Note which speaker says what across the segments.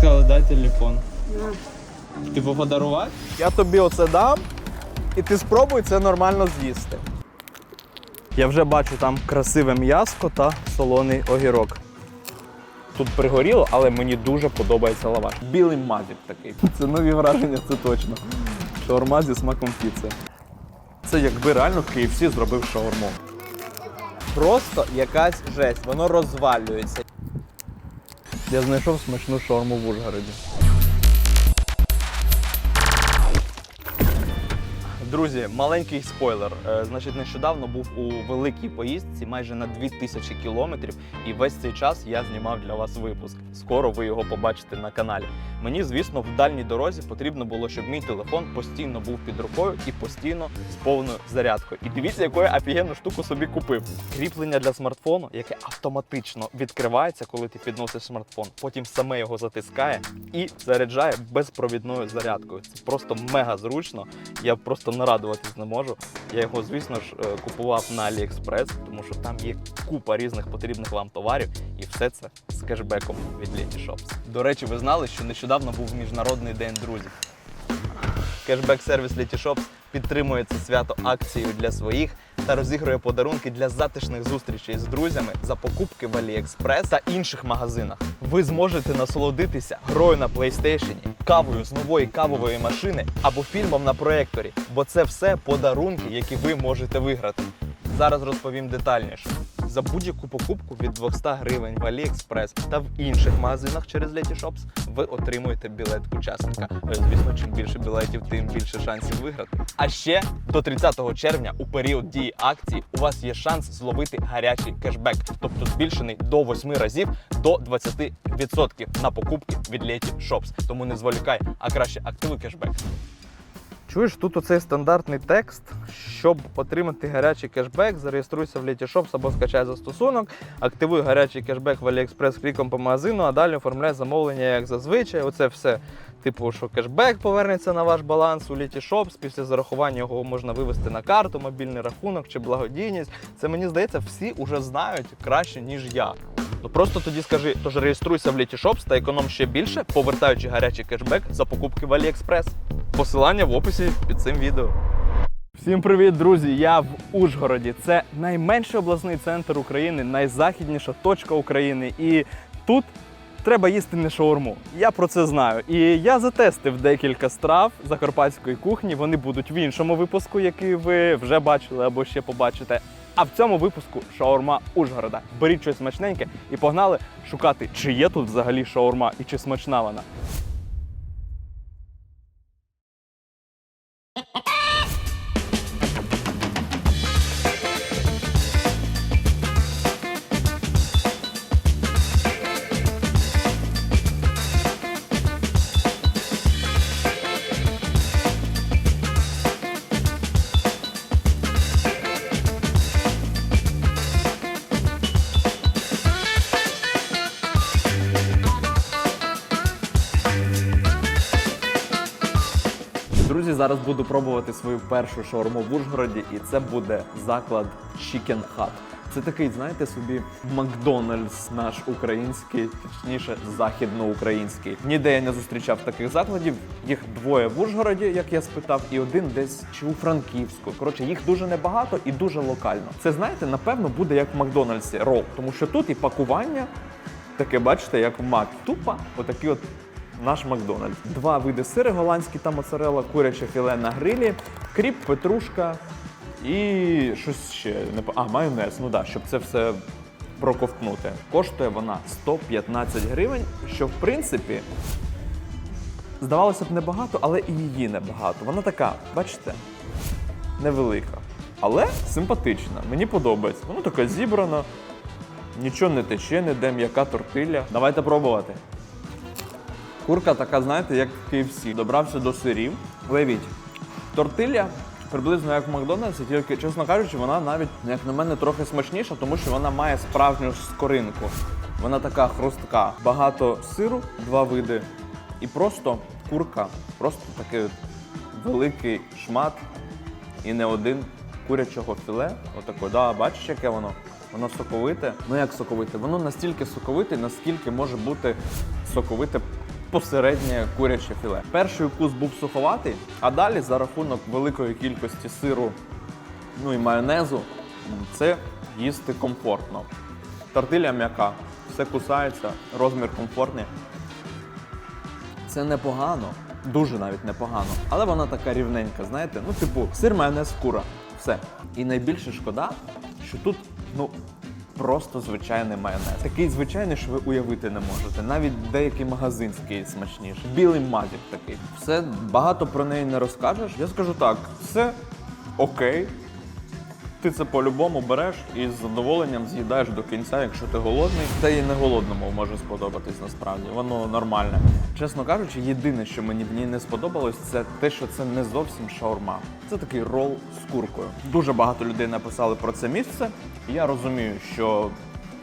Speaker 1: сказали, дай телефон. Типу подарувати?
Speaker 2: Я тобі оце дам, і ти спробуй це нормально з'їсти. Я вже бачу там красиве м'яско та солоний огірок. Тут пригоріло, але мені дуже подобається лаваш. Білий мазік такий. Це нові враження, це точно. Шаурма зі смаком піци. Це якби реально KFC зробив шаурму. Просто якась жесть, воно розвалюється. Я знайшов смачну шаурму в Ужгороді. Друзі, маленький спойлер. Е, Значить, нещодавно був у великій поїздці майже на 2000 кілометрів, і весь цей час я знімав для вас випуск. Скоро ви його побачите на каналі. Мені, звісно, в дальній дорозі потрібно було, щоб мій телефон постійно був під рукою і постійно з повною зарядкою. І дивіться, яку я офігенну штуку собі купив. Кріплення для смартфону, яке автоматично відкривається, коли ти підносиш смартфон. Потім саме його затискає і заряджає безпровідною зарядкою. Це просто мега зручно. Я просто нарадуватись не можу. Я його, звісно ж, е, купував на AliExpress, тому що там є купа різних потрібних вам товарів, і все це з кешбеком від Leti Shops. До речі, ви знали, що нещодавно був міжнародний день друзів. Кешбек-сервіс Leti Shops підтримує це свято акцією для своїх та розігрує подарунки для затишних зустрічей з друзями за покупки в AliExpress та інших магазинах. Ви зможете насолодитися грою на PlayStation, кавою з нової кавової машини або фільмом на проекторі, бо це все подарунки, які ви можете виграти. Зараз розповім детальніше. За будь-яку покупку від 200 гривень в AliExpress та в інших магазинах через Leti Shops ви отримуєте білет учасника. Е, Звісно, чим більше білетів, тим більше шансів виграти. А ще до 30 червня у період дії акції у вас є шанс зловити гарячий кешбек, тобто збільшений до 8 разів до 20% на покупки від Leti Shops. Тому не зволікай, а краще активуй кешбек. Чуєш, тут оцей стандартний текст. Щоб отримати гарячий кешбек, зареєструйся в Letyshops або скачай застосунок, активуй гарячий кешбек в AliExpress кліком по магазину, а далі оформляй замовлення як зазвичай. Оце все. Типу, що кешбек повернеться на ваш баланс у Leti Shops, після зарахування його можна вивести на карту, мобільний рахунок чи благодійність. Це мені здається, всі вже знають краще, ніж я. Ну просто тоді скажи, тож реєструйся в Leti Shops та економ ще більше, повертаючи гарячий кешбек за покупки в AliExpress. Посилання в описі під цим відео. Всім привіт, друзі! Я в Ужгороді. Це найменший обласний центр України, найзахідніша точка України. І тут треба їсти не шаурму. Я про це знаю. І я затестив декілька страв закарпатської кухні. Вони будуть в іншому випуску, який ви вже бачили або ще побачите. А в цьому випуску шаурма Ужгорода. Беріть щось смачненьке і погнали шукати, чи є тут взагалі шаурма і чи смачна вона. Зараз буду пробувати свою першу шаурму в Ужгороді, і це буде заклад Chicken Hut. Це такий, знаєте, собі Макдональдс наш український, точніше, західноукраїнський. Ніде я не зустрічав таких закладів. Їх двоє в Ужгороді, як я спитав, і один десь чи у Франківську. Коротше, їх дуже небагато і дуже локально. Це знаєте, напевно, буде як в Макдональдсі рол, тому що тут і пакування таке, бачите, як в Мак. Тупо отакі от наш Макдональдс. Два види сири голландський та моцарелла, куряче філе на грилі, кріп, петрушка і щось ще не а, майонез. Ну да, щоб це все проковтнути. Коштує вона 115 гривень, що в принципі здавалося б небагато, але і її небагато. Вона така, бачите, невелика, але симпатична. Мені подобається. Вона така зібрана, нічого не тече, ніде м'яка тортилля. Давайте пробувати. Курка така, знаєте, як в KFC. Добрався до сирів. Уявіть, тортилля приблизно як в Макдональдсі, тільки, чесно кажучи, вона навіть, як на мене, трохи смачніша, тому що вона має справжню скоринку. Вона така хрустка. Багато сиру, два види. І просто курка, просто такий великий шмат і не один курячого філе. Отако, да, бачиш, яке воно? Воно соковите. Ну як соковите? Воно настільки соковите, наскільки може бути соковите посереднє куряче філе. Перший укус був суховатий, а далі за рахунок великої кількості сиру ну і майонезу це їсти комфортно. Тортиля м'яка, все кусається, розмір комфортний. Це непогано, дуже навіть непогано. Але вона така рівненька, знаєте? Ну, типу, сир, майонез, кура. Все. І найбільше шкода, що тут, ну. Просто звичайний майонез. Такий звичайний, що ви уявити не можете. Навіть деякий магазинський смачніший. Білий мазік такий. Все багато про неї не розкажеш. Я скажу так: все окей. Ти це по-любому береш і з задоволенням з'їдаєш до кінця, якщо ти голодний. Та і не голодному може сподобатись насправді. Воно нормальне. Чесно кажучи, єдине, що мені в ній не сподобалось, це те, що це не зовсім шаурма. Це такий рол з куркою. Дуже багато людей написали про це місце. І я розумію, що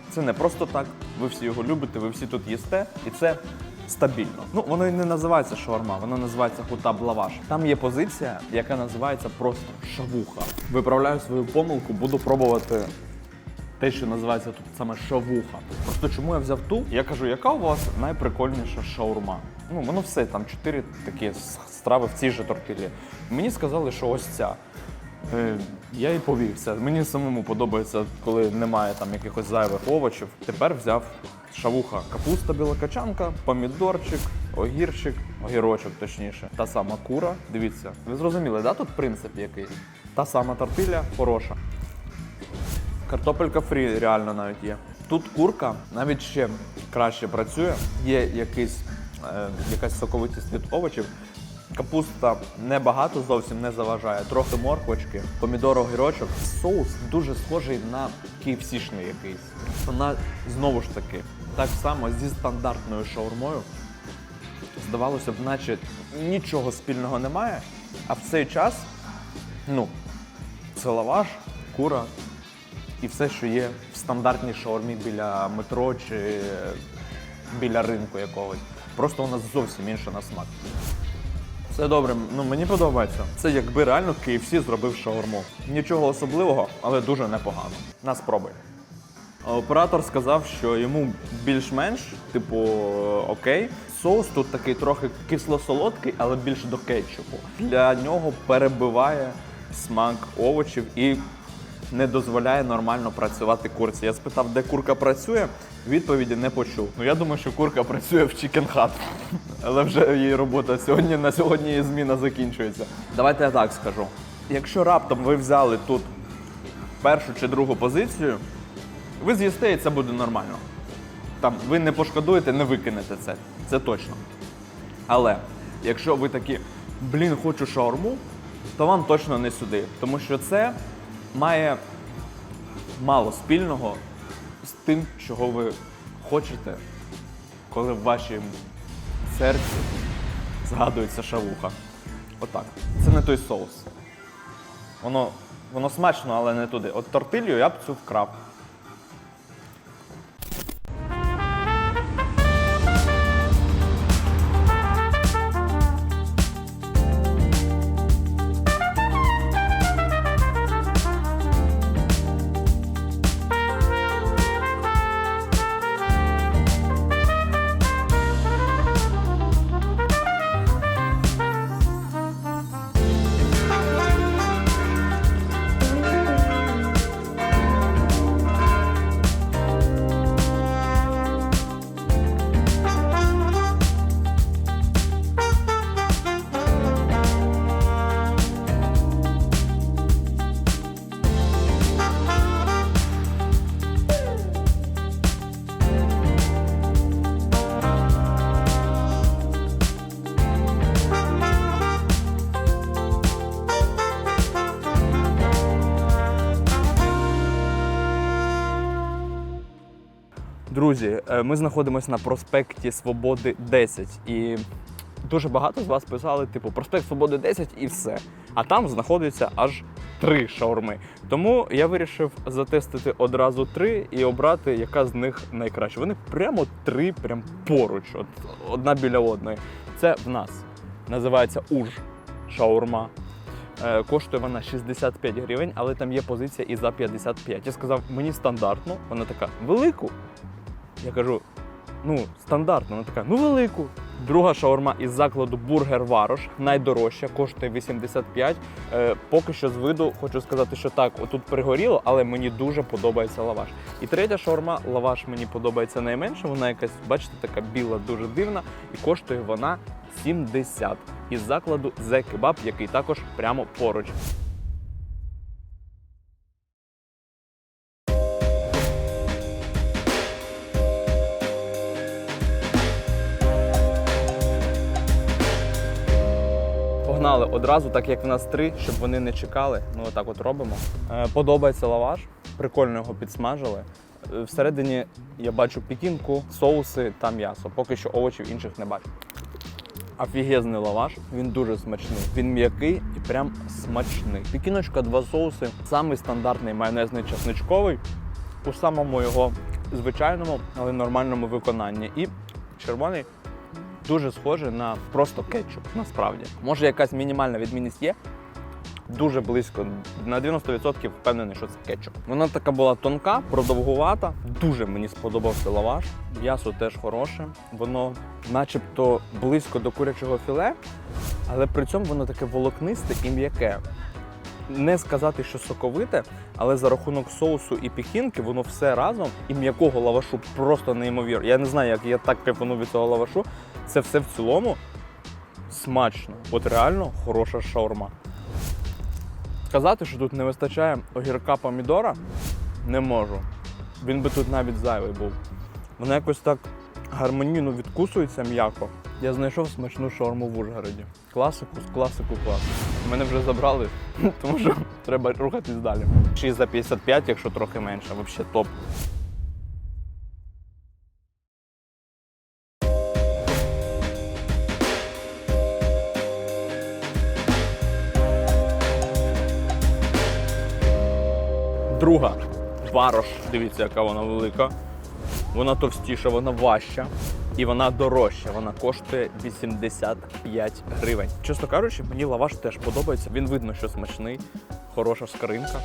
Speaker 2: це не просто так. Ви всі його любите, ви всі тут їсте, і це стабільно. Ну, воно і не називається шаурма, воно називається хутаб лаваш. Там є позиція, яка називається просто шавуха. Виправляю свою помилку, буду пробувати те, що називається тут саме шавуха. Просто чому я взяв ту? Я кажу, яка у вас найприкольніша шаурма? Ну, воно все, там чотири такі страви в цій же тортилі. Мені сказали, що ось ця. Е, Я і повівся. Мені самому подобається, коли немає там якихось зайвих овочів. Тепер взяв шавуха, капуста білокачанка, помідорчик, огірчик, огірочок точніше. Та сама кура. Дивіться, ви зрозуміли, да? Тут принцип який? Та сама тортиля хороша. Картопелька фрі реально навіть є. Тут курка навіть ще краще працює. Є якийсь, е, якась соковитість від овочів. Капуста небагато зовсім не заважає. Трохи морквочки, помідор, огірочок. Соус дуже схожий на KFC-шний якийсь. Вона знову ж таки так само зі стандартною шаурмою. Здавалося б, наче нічого спільного немає. А в цей час, ну, це лаваш, кура і все, що є в стандартній шаурмі біля метро чи біля ринку якогось. Просто нас зовсім інше на смак. Все добре, ну мені подобається. Це якби реально KFC зробив шаурму. Нічого особливого, але дуже непогано. На спробуй. Оператор сказав, що йому більш-менш, типу, окей. Соус тут такий трохи кисло-солодкий, але більше до кетчупу. Для нього перебиває смак овочів і не дозволяє нормально працювати курці. Я спитав, де курка працює, відповіді не почув. Ну я думаю, що курка працює в Chicken Hut. Але вже її робота сьогодні на сьогодні її зміна закінчується. Давайте я так скажу. Якщо раптом ви взяли тут першу чи другу позицію, ви з'їсте і це буде нормально. Там ви не пошкодуєте, не викинете це. Це точно. Але якщо ви такі, блін, хочу шаурму, то вам точно не сюди. Тому що це має мало спільного з тим, чого ви хочете, коли в вашому серці згадується шавуха. Отак. Це не той соус. Воно, воно смачно, але не туди. От тортилью я б цю вкрав. Друзі, е, ми знаходимося на проспекті Свободи 10 і дуже багато з вас писали, типу, проспект Свободи 10 і все. А там знаходиться аж три шаурми. Тому я вирішив затестити одразу три і обрати, яка з них найкраща. Вони прямо три, прям поруч, от, одна біля одної. Це в нас називається Уж шаурма. Е, Коштує вона 65 гривень, але там є позиція і за 55. Я сказав, мені стандартно. Вона така велику. Я кажу, ну, стандартно. Вона така, ну велику. Друга шаурма із закладу Бургер Варош, найдорожча, коштує 85. Е, поки що з виду хочу сказати, що так, отут пригоріло, але мені дуже подобається лаваш. І третя шаурма, лаваш мені подобається найменше. Вона якась, бачите, така біла, дуже дивна, і коштує вона 70 із закладу The Kebab, який також прямо поруч. Одразу, так як в нас три, щоб вони не чекали. Ми отак от робимо. Е, Подобається лаваш, прикольно його підсмажили. Е, Всередині я бачу пікінку, соуси та м'ясо. Поки що овочів інших не бачу. Офігезний лаваш, він дуже смачний. Він м'який і прям смачний. Пікіночка, два соуси, самий стандартний майонезний часничковий у самому його звичайному, але нормальному виконанні. І червоний дуже схожий на просто кетчуп, насправді. Може, якась мінімальна відмінність є. Дуже близько, на 90% впевнений, що це кетчуп. Вона така була тонка, продовгувата. Дуже мені сподобався лаваш. М'ясо теж хороше. Воно начебто близько до курячого філе, але при цьому воно таке волокнисте і м'яке. Не сказати, що соковите, але за рахунок соусу і пікінки воно все разом і м'якого лавашу просто неймовірно. Я не знаю, як я так кайфанув від цього лавашу. Це все в цілому смачно. От реально хороша шаурма. Сказати, що тут не вистачає огірка помідора, не можу. Він би тут навіть зайвий був. Вона якось так гармонійно відкусується м'яко. Я знайшов смачну шаурму в Ужгороді. Класику з класику класику. Мене вже забрали, тому що треба рухатись далі. 6 за 55, якщо трохи менше, взагалі топ. Друга варош. Дивіться, яка вона велика. Вона товстіша, вона важча і вона дорожча. Вона коштує 85 гривень. Чесно кажучи, мені лаваш теж подобається. Він видно, що смачний, хороша скоринка.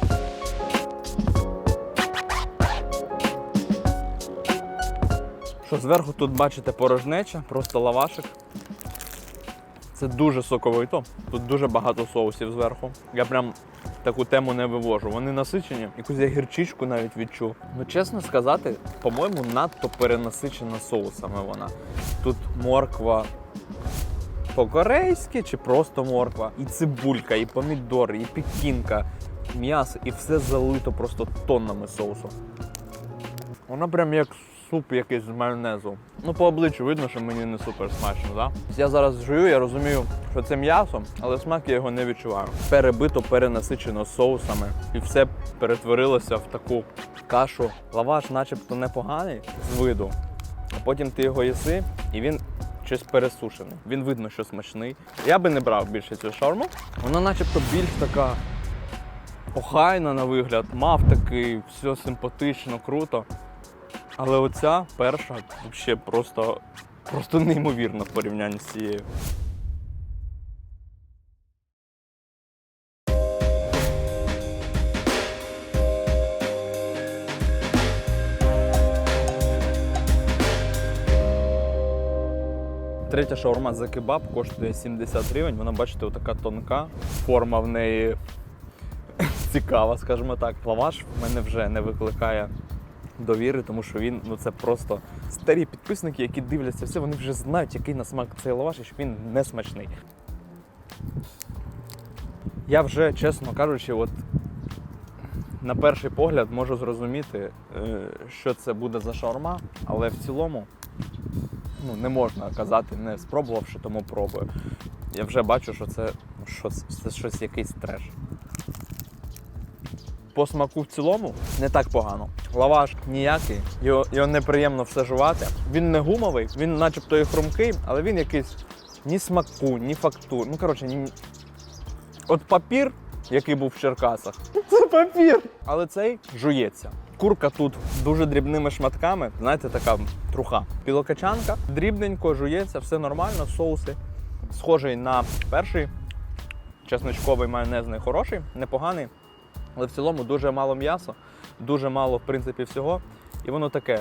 Speaker 2: Що зверху тут бачите порожнеча, просто лавашик. Це дуже соковито. Тут дуже багато соусів зверху. Я прям таку тему не вивожу. Вони насичені, якусь я гірчичку навіть відчув. Ну, чесно сказати, по-моєму, надто перенасичена соусами вона. Тут морква по-корейськи чи просто морква, і цибулька, і помідори, і пекінка, м'ясо, і все залито просто тоннами соусу. Вона прям як суп якийсь з майонезу. Ну, по обличчю видно, що мені не супер смачно, да? Я зараз жую, я розумію, що це м'ясо, але смак я його не відчуваю. Перебито, перенасичено соусами, і все перетворилося в таку кашу. Лаваш, начебто, непоганий з виду. А потім ти його їси, і він щось пересушений. Він видно, що смачний. Я би не брав більше цю шаурму. Вона начебто більш така охайна на вигляд, мав такий, все симпатично, круто. Але оця перша взагалі просто, просто неймовірна в порівнянні з цією. Третя шаурма за кебаб коштує 70 гривень. Вона, бачите, така тонка. Форма в неї цікава, скажімо так. Лаваш в мене вже не викликає довіри, тому що він ну це просто старі підписники, які дивляться все, вони вже знають, який на смак цей лаваш, і що він не смачний. Я вже, чесно кажучи, от на перший погляд можу зрозуміти, е, що це буде за шаурма, але в цілому ну, не можна казати, не спробувавши, тому пробую. Я вже бачу, що це, що це, щось якийсь треш. По смаку в цілому не так погано. Лаваш ніякий, його, його неприємно все жувати. Він не гумовий, він начебто і хрумкий, але він якийсь ні смаку, ні фактур. Ну, коротше, ні... от папір, який був в Черкасах, це папір. Але цей жується. Курка тут дуже дрібними шматками, знаєте, така труха. Білокачанка, дрібненько жується, все нормально, соуси. Схожий на перший. Чесночковий майонезний хороший, непоганий. Але в цілому дуже мало м'яса, дуже мало, в принципі, всього. І воно таке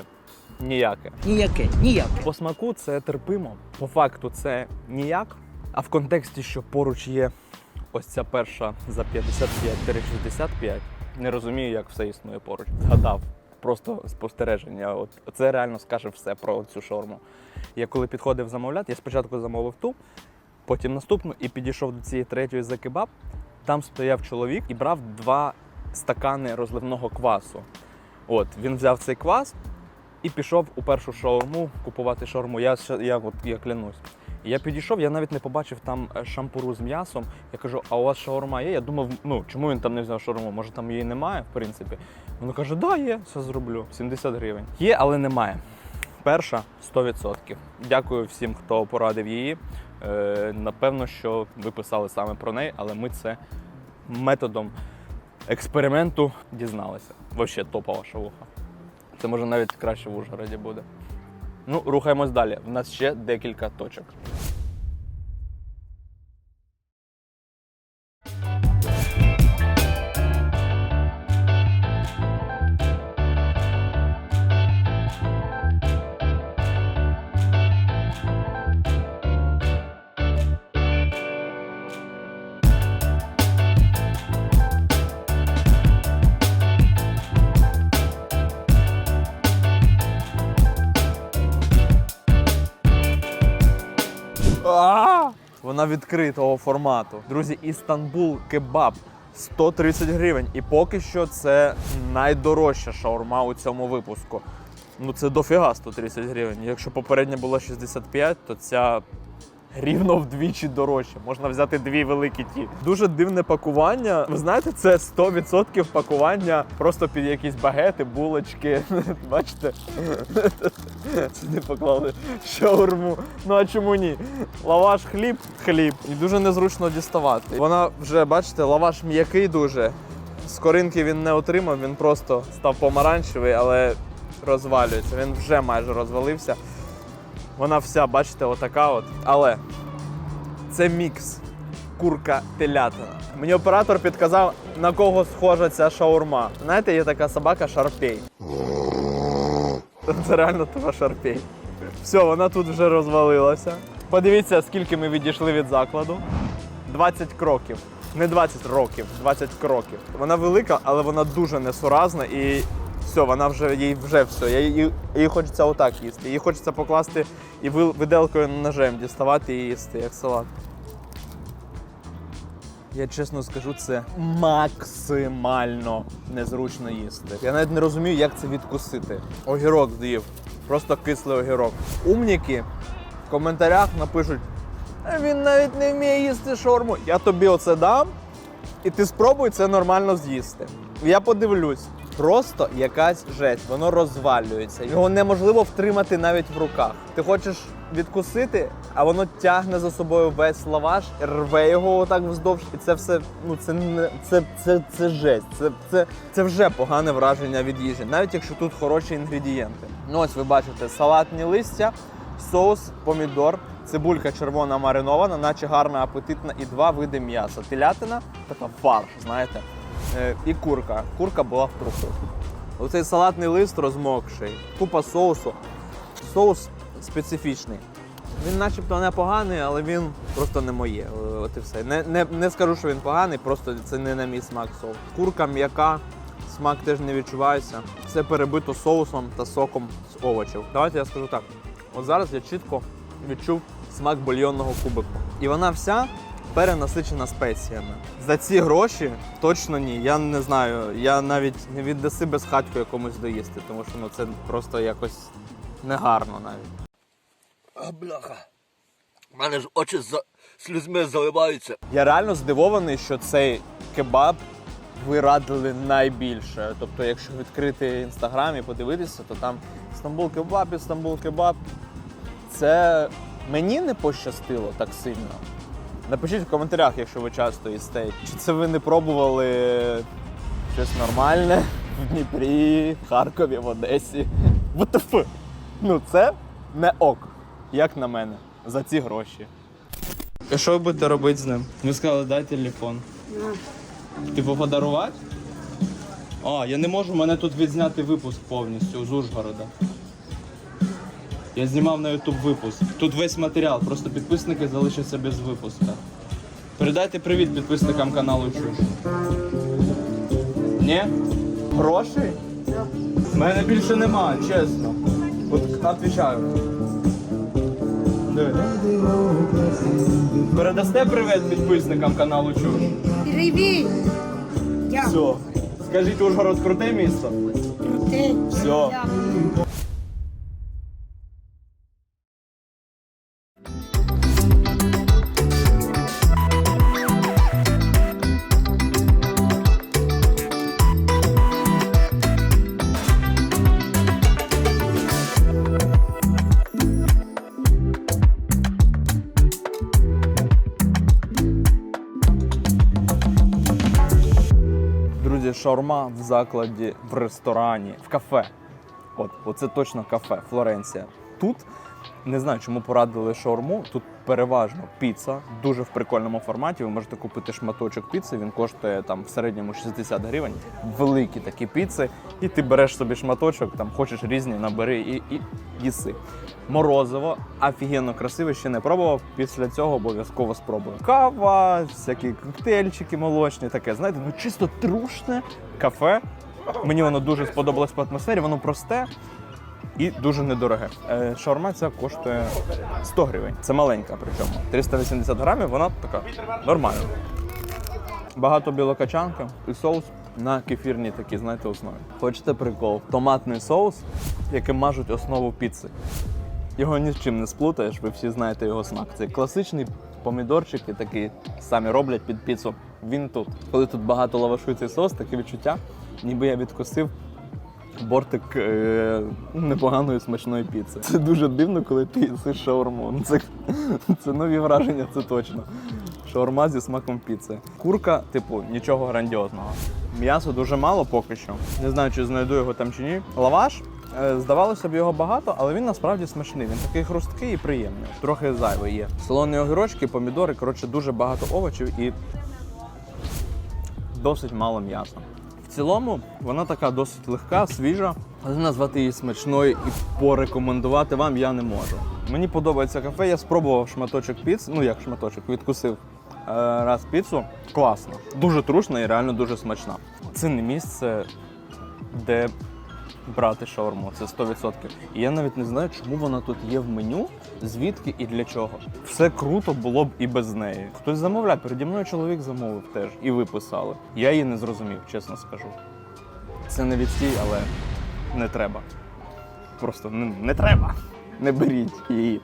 Speaker 2: ніяке.
Speaker 3: Ніяке, ніяке.
Speaker 2: По смаку це терпимо, по факту це ніяк. А в контексті, що поруч є ось ця перша за 55-65, не розумію, як все існує поруч. Згадав просто спостереження. От це реально скаже все про цю шаурму. Я коли підходив замовляти, я спочатку замовив ту, потім наступну і підійшов до цієї третьої за кебаб. Там стояв чоловік і брав два стакани розливного квасу. От він взяв цей квас, і пішов у першу шаурму купувати шаурму. Я, я, от, я клянусь. Я підійшов, я навіть не побачив там е, шампуру з м'ясом. Я кажу, а у вас шаурма є? Я думав, ну чому він там не взяв шаурму? Може там її немає, в принципі. Він каже, да, є, все зроблю. 70 гривень. Є, але немає. Перша 100%. Дякую всім, хто порадив її. Е, напевно, що ви писали саме про неї, але ми це методом експерименту дізналися. Вообще топова шавуха. Це може навіть краще в Ужгороді буде. Ну, рухаємось далі. В нас ще декілька точок. Відкритого формату. Друзі, Істанбул кебаб 130 гривень. І поки що це найдорожча шаурма у цьому випуску. Ну це дофіга 130 гривень. Якщо попередня була 65, то ця рівно вдвічі дорожче. Можна взяти дві великі ті. Дуже дивне пакування. Ви знаєте, це 100% пакування просто під якісь багети, булочки. Бачите? Сюди поклали шаурму. Ну а чому ні? Лаваш хліб, хліб. І дуже незручно діставати. Вона вже, бачите, лаваш м'який дуже. Скоринки він не отримав, він просто став помаранчевий, але розвалюється. Він вже майже розвалився. Вона вся, бачите, отака от. Але це мікс. Курка телятина. Мені оператор підказав, на кого схожа ця шаурма. Знаєте, є така собака шарпей. Це реально того шарпей. Все, вона тут вже розвалилася. Подивіться, скільки ми відійшли від закладу. 20 кроків. Не 20 років, 20 кроків. Вона велика, але вона дуже несуразна і все, вона вже їй вже все. Її, її хочеться отак їсти. Її хочеться покласти і виделкою ножем діставати і їсти, як салат. Я чесно скажу, це максимально незручно їсти. Я навіть не розумію, як це відкусити. Огірок з'їв. Просто кислий огірок. Умніки в коментарях напишуть: він навіть не вміє їсти шорму. Я тобі оце дам, і ти спробуй це нормально з'їсти. Я подивлюсь. Просто якась жесть, воно розвалюється. Його неможливо втримати навіть в руках. Ти хочеш відкусити, а воно тягне за собою весь лаваш, рве його отак вздовж, і це все. Ну це не це, це, це жесть. Це, це, це вже погане враження від їжі, навіть якщо тут хороші інгредієнти. Ну ось ви бачите, салатні листя, соус, помідор, цибулька червона маринована, наче гарна, апетитна, і два види м'яса. Телятина, така фарш, знаєте. Е, і курка. Курка була в труху. Оцей салатний лист розмокший, купа соусу. Соус специфічний. Він начебто непоганий, але він просто не моє. Е, От і все. Не, не, не скажу, що він поганий, просто це не на мій смак соус. Курка м'яка, смак теж не відчувається. Все перебито соусом та соком з овочів. Давайте я скажу так. От зараз я чітко відчув смак бульйонного кубику. І вона вся перенасичена спеціями. За ці гроші точно ні. Я не знаю. Я навіть не віддаси без хатьку якомусь доїсти, тому що ну це просто якось негарно навіть.
Speaker 3: А бляха. У мене ж очі за слізьми заливаються.
Speaker 2: Я реально здивований, що цей кебаб ви радили найбільше. Тобто, якщо відкрити інстаграм і подивитися, то там Стамбул кебаб, Стамбул кебаб. Це мені не пощастило так сильно. Напишіть в коментарях, якщо ви часто їсте. Чи це ви не пробували щось нормальне в Дніпрі, в Харкові, в Одесі? ВТФ. Ну це не ок, як на мене, за ці гроші.
Speaker 1: І що ви будете робити з ним? Ви сказали, дай телефон. Типу подарувати? А, я не можу, мене тут відзняти випуск повністю з Ужгорода. Я знімав на YouTube випуск. Тут весь матеріал, просто підписники залишаться без випуска. Передайте привіт підписникам каналу Чуш. Ні? Грошей? У мене більше нема, чесно. От відповідаю. Диви. Передасте привіт підписникам каналу Чуш.
Speaker 4: Привіт!
Speaker 1: Все. Скажіть, Ужгород круте місто?
Speaker 4: Ти.
Speaker 1: Все.
Speaker 2: Шаурма в закладі, в ресторані, в кафе. От, оце точно кафе, Флоренція. Тут не знаю, чому порадили шаурму. Тут переважно піца, дуже в прикольному форматі. Ви можете купити шматочок піци, він коштує там в середньому 60 гривень. Великі такі піци, і ти береш собі шматочок, там хочеш різні, набери і, і їси. Морозиво, офігенно красиве, ще не пробував. Після цього обов'язково спробую. Кава, всякі коктейльчики молочні, таке, знаєте, ну чисто трушне кафе. Мені воно дуже сподобалось по атмосфері, воно просте і дуже недороге. Е, Шаурма ця коштує 100 гривень. Це маленька, причому 380 грамів, вона така нормальна. Багато білокачанки і соус на кефірній такій, знаєте, основі. Хочете прикол? Томатний соус, яким мажуть основу піци. Його ні з чим не сплутаєш, ви всі знаєте його смак. Це класичний помідорчики, такі самі роблять під піцу. Він тут. Коли тут багато лавашу і цей соус, таке відчуття, ніби я відкусив бортик е- непоганої смачної піци. Це дуже дивно, коли ти їсиш шаурму. Це, це нові враження, це точно. Шаурма зі смаком піци. Курка, типу, нічого грандіозного. М'ясо дуже мало поки що. Не знаю, чи знайду його там чи ні. Лаваш. е, Здавалося б, його багато, але він насправді смачний. Він такий хрусткий і приємний. Трохи зайвий є. Солоні огірочки, помідори, коротше, дуже багато овочів і досить мало м'яса. Цілому вона така досить легка, свіжа, але назвати її смачною і порекомендувати вам я не можу. Мені подобається кафе, я спробував шматочок піц, ну як шматочок, відкусив е, раз піцу. Класно, дуже трушна і реально дуже смачна. Це не місце, де брати шаурму, це 100%. І я навіть не знаю, чому вона тут є в меню, звідки і для чого. Все круто було б і без неї. Хтось замовляє, переді мною чоловік замовив теж, і ви писали. Я її не зрозумів, чесно скажу. Це не відстій, але не треба. Просто не, не треба. Не беріть її,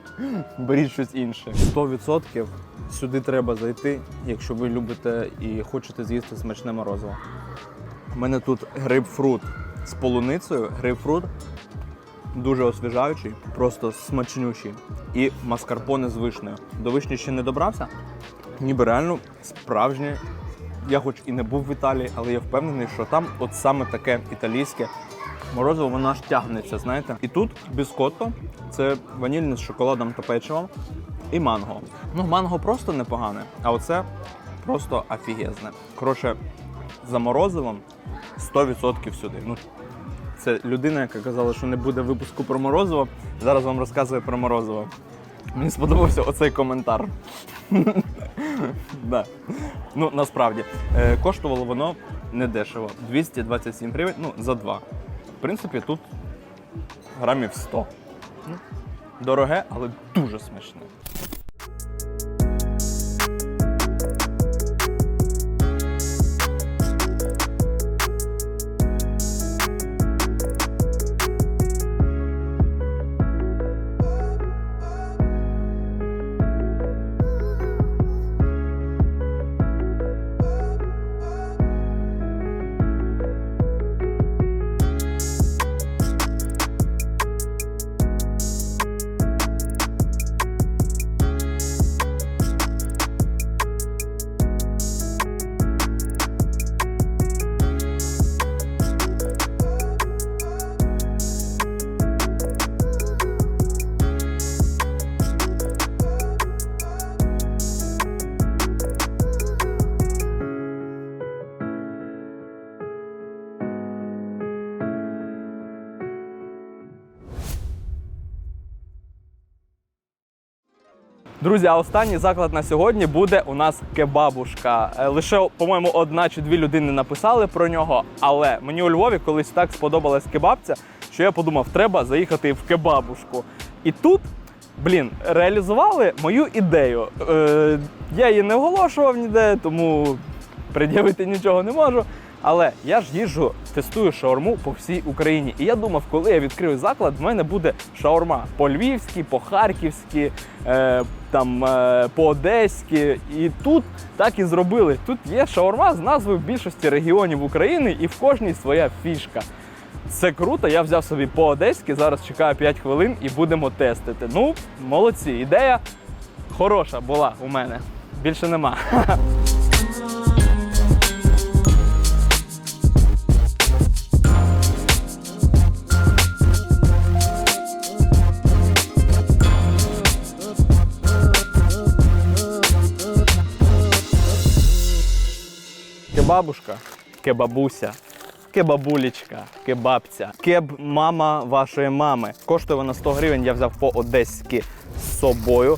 Speaker 2: беріть щось інше. 100% сюди треба зайти, якщо ви любите і хочете з'їсти смачне морозиво. У мене тут грейпфрут з полуницею. Грейпфрут дуже освіжаючий, просто смачнючий. І маскарпоне з вишнею. До вишні ще не добрався. Ніби реально справжнє. Я хоч і не був в Італії, але я впевнений, що там от саме таке італійське морозиво, воно аж тягнеться, знаєте. І тут біскотто це ванільне з шоколадом та печивом і манго. Ну, манго просто непогане, а оце просто офігезне. Коротше, за морозивом 100% сюди. Ну, це людина, яка казала, що не буде випуску про морозиво. Зараз вам розказує про морозиво. Мені сподобався оцей коментар. да. Ну, насправді, е, коштувало воно недешево. 227 гривень, ну, за два. В принципі, тут грамів 100. Ну, Дороге, але дуже смачне. Друзі, а останній заклад на сьогодні буде у нас кебабушка. Е, Лише, по-моєму, одна чи дві людини написали про нього. Але мені у Львові колись так сподобалась кебабця, що я подумав, треба заїхати в кебабушку. І тут, блін, реалізували мою ідею. Е, я її не оголошував ніде, тому пред'явити нічого не можу. Але я ж їжджу, тестую шаурму по всій Україні. І я думав, коли я відкрию заклад, в мене буде шаурма по-львівськи, по-харківськи, е, там е, по-одеськи. І тут так і зробили. Тут є шаурма з назвою в більшості регіонів України, і в кожній своя фішка. Це круто, я взяв собі по-одеськи, зараз чекаю 5 хвилин і будемо тестити. Ну, молодці, ідея хороша була у мене. Більше нема. Кебабушка, кебабуся, кебабулічка, кебабця, кеб-мама вашої мами. Коштує вона 100 гривень, я взяв по-одеськи з собою.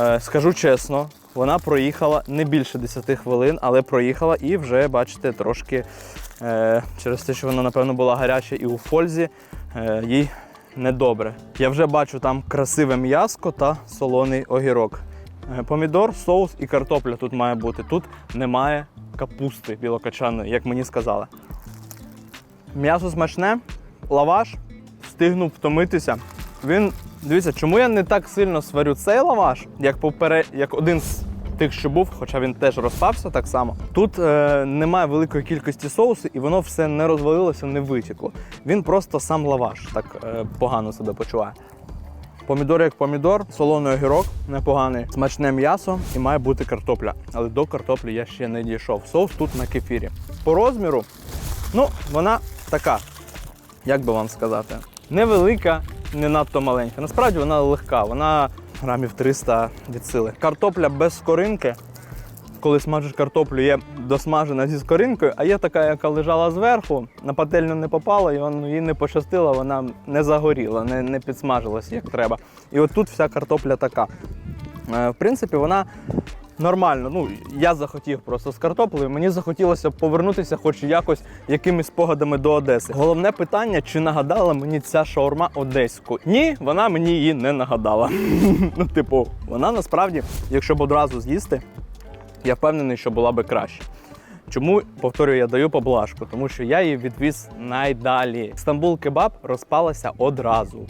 Speaker 2: Е, скажу чесно, вона проїхала не більше 10 хвилин, але проїхала і вже, бачите, трошки е, через те, що вона, напевно, була гаряча і у фользі, е, їй недобре. Я вже бачу там красиве м'яско та солоний огірок. Е, Помідор, соус і картопля тут має бути. Тут немає капусти білокачаної, як мені сказали. М'ясо смачне, лаваш, встигнув втомитися. Він, дивіться, чому я не так сильно сварю цей лаваш, як попере... як один з тих, що був, хоча він теж розпався так само. Тут е, немає великої кількості соусу, і воно все не розвалилося, не витекло. Він просто сам лаваш так е, погано себе почуває. Помідор як помідор, солоний огірок непоганий, смачне м'ясо і має бути картопля. Але до картоплі я ще не дійшов. Соус тут на кефірі. По розміру, ну, вона така, як би вам сказати, невелика, не надто маленька. Насправді вона легка, вона грамів 300 від сили. Картопля без скоринки. Коли смажиш картоплю, є досмажена зі скоринкою, а є така, яка лежала зверху, на пательню не попала, і вон, їй не пощастило, вона не загоріла, не, не підсмажилася як треба. І от тут вся картопля така. Е, В принципі, вона нормально. Ну, я захотів просто з картоплею. Мені захотілося повернутися, хоч якось якимись спогадами до Одеси. Головне питання, чи нагадала мені ця шаурма одеську? Ні, вона мені її не нагадала. ну, типу, вона насправді, якщо б одразу з'їсти, я впевнений, що була би краще. Чому повторюю, я даю поблажку? Тому що я її відвіз найдалі. Стамбул кебаб розпалася одразу.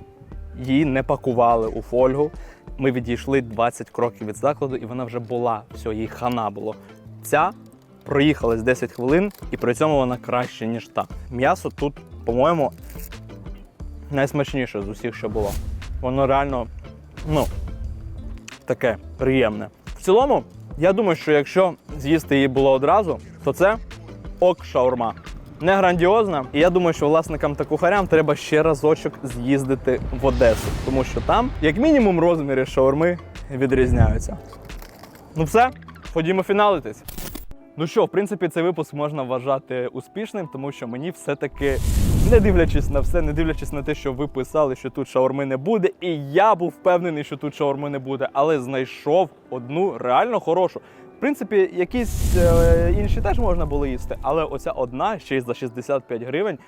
Speaker 2: Її не пакували у фольгу. Ми відійшли 20 кроків від закладу, і вона вже була. Все, їй хана було. Ця проїхалась 10 хвилин, і при цьому вона краще, ніж та. М'ясо тут, по-моєму, найсмачніше з усіх, що було. Воно реально, ну, таке приємне. В цілому, я думаю, що якщо з'їсти її було одразу, то це ок шаурма. Не грандіозна. І я думаю, що власникам та кухарям треба ще разочок з'їздити в Одесу, тому що там, як мінімум, розміри шаурми відрізняються. Ну все, ходімо фіналитись. Ну що, в принципі, цей випуск можна вважати успішним, тому що мені все-таки, не дивлячись на все, не дивлячись на те, що ви писали, що тут шаурми не буде, і я був впевнений, що тут шаурми не буде, але знайшов одну реально хорошу. В принципі, якісь е, інші теж можна було їсти, але оця одна ще й за 65 гривень.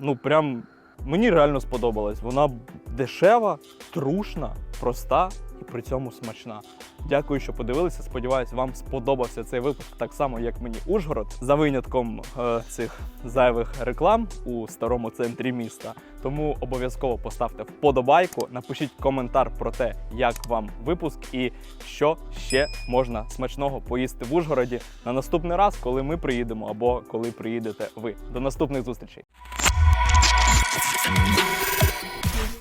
Speaker 2: Ну прям мені реально сподобалась. Вона дешева, трушна, проста і при цьому смачна. Дякую, що подивилися. Сподіваюсь, вам сподобався цей випуск так само, як мені Ужгород, за винятком е, цих зайвих реклам у старому центрі міста. Тому обов'язково поставте вподобайку, напишіть коментар про те, як вам випуск і що ще можна смачного поїсти в Ужгороді на наступний раз, коли ми приїдемо або коли приїдете ви. До наступних зустрічей.